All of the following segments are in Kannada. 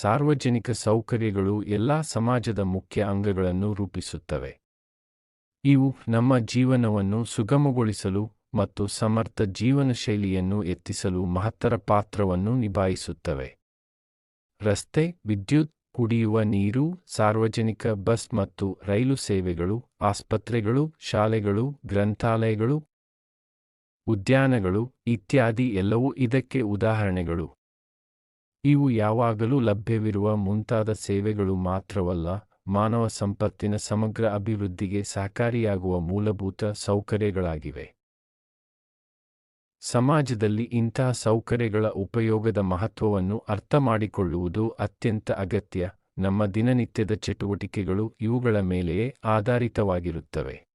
ಸಾರ್ವಜನಿಕ ಸೌಕರ್ಯಗಳು ಎಲ್ಲಾ ಸಮಾಜದ ಮುಖ್ಯ ಅಂಗಗಳನ್ನು ರೂಪಿಸುತ್ತವೆ. ಇವು ನಮ್ಮ ಜೀವನವನ್ನು ಸುಗಮಗೊಳಿಸಲು ಮತ್ತು ಸಮರ್ಥ ಜೀವನ ಶೈಲಿಯನ್ನು ಎತ್ತಿಸಲು ಮಹತ್ತರ ಪಾತ್ರವನ್ನು ನಿಭಾಯಿಸುತ್ತವೆ. ರಸ್ತೆ, ವಿದ್ಯುತ್, ಕುಡಿಯುವ ನೀರು, ಸಾರ್ವಜನಿಕ ಬಸ್ ಮತ್ತು ರೈಲು ಸೇವೆಗಳು, ಆಸ್ಪತ್ರೆಗಳು, ಶಾಲೆಗಳು, ಗ್ರಂಥಾಲಯಗಳು, ಉದ್ಯಾನಗಳು ಇತ್ಯಾದಿ ಎಲ್ಲವೂ ಇದಕ್ಕೆ ಉದಾಹರಣೆಗಳು. ಇವು ಯಾವಾಗಲೂ ಲಭ್ಯವಿರುವ ಮುಂತಾದ ಸೇವೆಗಳು ಮಾತ್ರವಲ್ಲ, ಮಾನವ ಸಂಪತ್ತಿನ ಸಮಗ್ರ ಅಭಿವೃದ್ಧಿಗೆ ಸಹಕಾರಿಯಾಗುವ ಮೂಲಭೂತ ಸೌಕರ್ಯಗಳಾಗಿವೆ. ಸಮಾಜದಲ್ಲಿ ಇಂತಹ ಸೌಕರ್ಯಗಳ ಉಪಯೋಗದ ಮಹತ್ವವನ್ನು ಅರ್ಥಮಾಡಿಕೊಳ್ಳುವುದು ಅತ್ಯಂತ ಅಗತ್ಯ, ನಮ್ಮ ದಿನನಿತ್ಯದ ಚಟುವಟಿಕೆಗಳು ಇವುಗಳ ಮೇಲೆಯೇ ಆಧಾರಿತವಾಗಿರುತ್ತವೆ.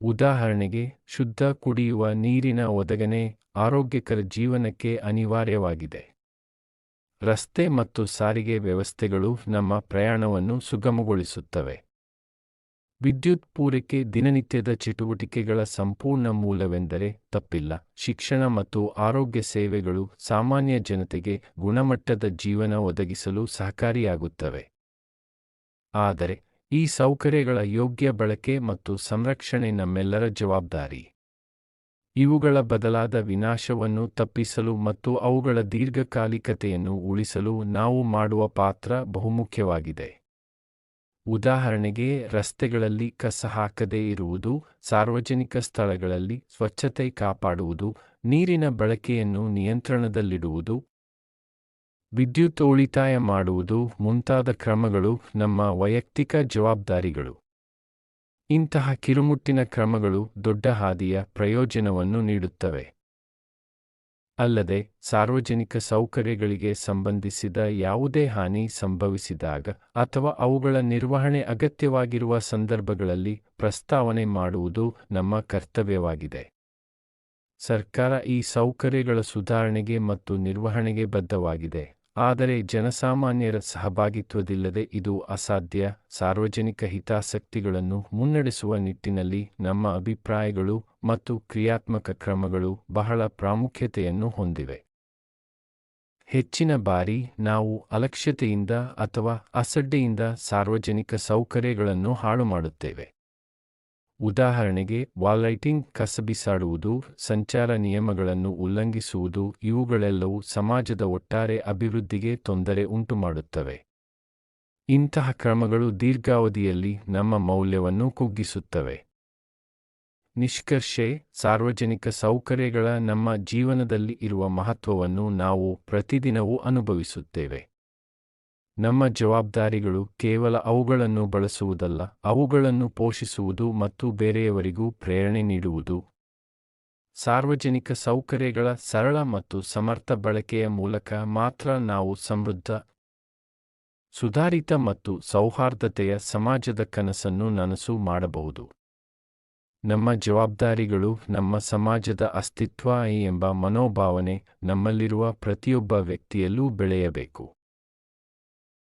ಉದಾಹರಣೆಗೆ, ಶುದ್ಧ ಕುಡಿಯುವ ನೀರಿನ ಒದಗನೆ ಆರೋಗ್ಯಕರ ಜೀವನಕ್ಕೆ ಅನಿವಾರ್ಯವಾಗಿದೆ. ರಸ್ತೆ ಮತ್ತು ಸಾರಿಗೆ ವ್ಯವಸ್ಥೆಗಳು ನಮ್ಮ ಪ್ರಯಾಣವನ್ನು ಸುಗಮಗೊಳಿಸುತ್ತವೆ. ವಿದ್ಯುತ್ ಪೂರೈಕೆ ದಿನನಿತ್ಯದ ಚಟುವಟಿಕೆಗಳ ಸಂಪೂರ್ಣ ಮೂಲವೆಂದರೆ ತಪ್ಪಿಲ್ಲ. ಶಿಕ್ಷಣ ಮತ್ತು ಆರೋಗ್ಯ ಸೇವೆಗಳು ಸಾಮಾನ್ಯ ಜನತೆಗೆ ಗುಣಮಟ್ಟದ ಜೀವನ ಒದಗಿಸಲು ಸಹಕಾರಿಯಾಗುತ್ತವೆ. ಆದರೆ ಈ ಸೌಕರ್ಯಗಳ ಯೋಗ್ಯ ಬಳಕೆ ಮತ್ತು ಸಂರಕ್ಷಣೆ ನಮ್ಮೆಲ್ಲರ ಜವಾಬ್ದಾರಿ. ಇವುಗಳ ಬದಲಾದ ವಿನಾಶವನ್ನು ತಪ್ಪಿಸಲು ಮತ್ತು ಅವುಗಳ ದೀರ್ಘಕಾಲಿಕತೆಯನ್ನು ಉಳಿಸಲು ನಾವು ಮಾಡುವ ಪಾತ್ರ ಬಹುಮುಖ್ಯವಾಗಿದೆ. ಉದಾಹರಣೆಗೆ, ರಸ್ತೆಗಳಲ್ಲಿ ಕಸ ಹಾಕದೇ ಇರುವುದು, ಸಾರ್ವಜನಿಕ ಸ್ಥಳಗಳಲ್ಲಿ ಸ್ವಚ್ಛತೆ ಕಾಪಾಡುವುದು, ನೀರಿನ ಬಳಕೆಯನ್ನು ನಿಯಂತ್ರಣದಲ್ಲಿಡುವುದು, ವಿದ್ಯುತ್ ಉಳಿತಾಯ ಮಾಡುವುದು ಮುಂತಾದ ಕ್ರಮಗಳು ನಮ್ಮ ವೈಯಕ್ತಿಕ ಜವಾಬ್ದಾರಿಗಳು. ಇಂತಹ ಕಿರುಮುಟ್ಟಿನ ಕ್ರಮಗಳು ದೊಡ್ಡ ಹಾದಿಯ ಪ್ರಯೋಜನವನ್ನು ನೀಡುತ್ತವೆ. ಅಲ್ಲದೆ, ಸಾರ್ವಜನಿಕ ಸೌಕರ್ಯಗಳಿಗೆ ಸಂಬಂಧಿಸಿದ ಯಾವುದೇ ಹಾನಿ ಸಂಭವಿಸಿದಾಗ ಅಥವಾ ಅವುಗಳ ನಿರ್ವಹಣೆ ಅಗತ್ಯವಾಗಿರುವ ಸಂದರ್ಭಗಳಲ್ಲಿ ಪ್ರಸ್ತಾವನೆ ಮಾಡುವುದು ನಮ್ಮ ಕರ್ತವ್ಯವಾಗಿದೆ. ಸರ್ಕಾರ ಈ ಸೌಕರ್ಯಗಳ ಸುಧಾರಣೆಗೆ ಮತ್ತು ನಿರ್ವಹಣೆಗೆ ಬದ್ಧವಾಗಿದೆ. ಆದರೆ ಜನಸಾಮಾನ್ಯರ ಸಹಭಾಗಿತ್ವದಿಲ್ಲದೆ ಇದು ಅಸಾಧ್ಯ. ಸಾರ್ವಜನಿಕ ಹಿತಾಸಕ್ತಿಗಳನ್ನು ಮುನ್ನಡೆಸುವ ನಿಟ್ಟಿನಲ್ಲಿ ನಮ್ಮ ಅಭಿಪ್ರಾಯಗಳು ಮತ್ತು ಕ್ರಿಯಾತ್ಮಕ ಕ್ರಮಗಳು ಬಹಳ ಪ್ರಾಮುಖ್ಯತೆಯನ್ನು ಹೊಂದಿವೆ. ಹೆಚ್ಚಿನ ಬಾರಿ ನಾವು ಅಲಕ್ಷ್ಯತೆಯಿಂದ ಅಥವಾ ಅಸಡ್ಡೆಯಿಂದ ಸಾರ್ವಜನಿಕ ಸೌಕರ್ಯಗಳನ್ನು ಹಾಳು ಮಾಡುತ್ತೇವೆ ಉದಾಹರಣೆಗೆ ವಾಲೈಟಿಂಗ್ ಕಸಬಿಸಾಡುವುದು ಸಂಚಾರ ನಿಯಮಗಳನ್ನು ಉಲ್ಲಂಘಿಸುವುದು, ಇವುಗಳೆಲ್ಲವೂ ಸಮಾಜದ ಒಟ್ಟಾರೆ ಅಭಿವೃದ್ಧಿಗೆ ತೊಂದರೆ ಉಂಟುಮಾಡುತ್ತವೆ. ಇಂತಹ ಕ್ರಮಗಳು ದೀರ್ಘಾವಧಿಯಲ್ಲಿ ನಮ್ಮ ಮೌಲ್ಯವನ್ನು ಕುಗ್ಗಿಸುತ್ತವೆ. ನಿಷ್ಕರ್ಷೆ, ಸಾರ್ವಜನಿಕ ಸೌಕರ್ಯಗಳ ನಮ್ಮ ಜೀವನದಲ್ಲಿ ಇರುವ ಮಹತ್ವವನ್ನು ನಾವು ಪ್ರತಿದಿನವೂ ಅನುಭವಿಸುತ್ತೇವೆ. ನಮ್ಮ ಜವಾಬ್ದಾರಿಗಳು ಕೇವಲ ಅವುಗಳನ್ನು ಬಳಸುವುದಲ್ಲ, ಅವುಗಳನ್ನು ಪೋಷಿಸುವುದು ಮತ್ತು ಬೇರೆಯವರಿಗೂ ಪ್ರೇರಣೆ ನೀಡುವುದು. ಸಾರ್ವಜನಿಕ ಸೌಕರ್ಯಗಳ ಸರಳ ಮತ್ತು ಸಮರ್ಥ ಬಳಕೆಯ ಮೂಲಕ ಮಾತ್ರ ನಾವು ಸಮೃದ್ಧ, ಸುಧಾರಿತ ಮತ್ತು ಸೌಹಾರ್ದತೆಯ ಸಮಾಜದ ಕನಸನ್ನು ನನಸು ಮಾಡಬಹುದು. ನಮ್ಮ ಜವಾಬ್ದಾರಿಗಳು ನಮ್ಮ ಸಮಾಜದ ಅಸ್ತಿತ್ವ ಎಂಬ ಮನೋಭಾವನೆ ನಮ್ಮಲ್ಲಿರುವ ಪ್ರತಿಯೊಬ್ಬ ವ್ಯಕ್ತಿಯಲ್ಲೂ ಬೆಳೆಯಬೇಕು.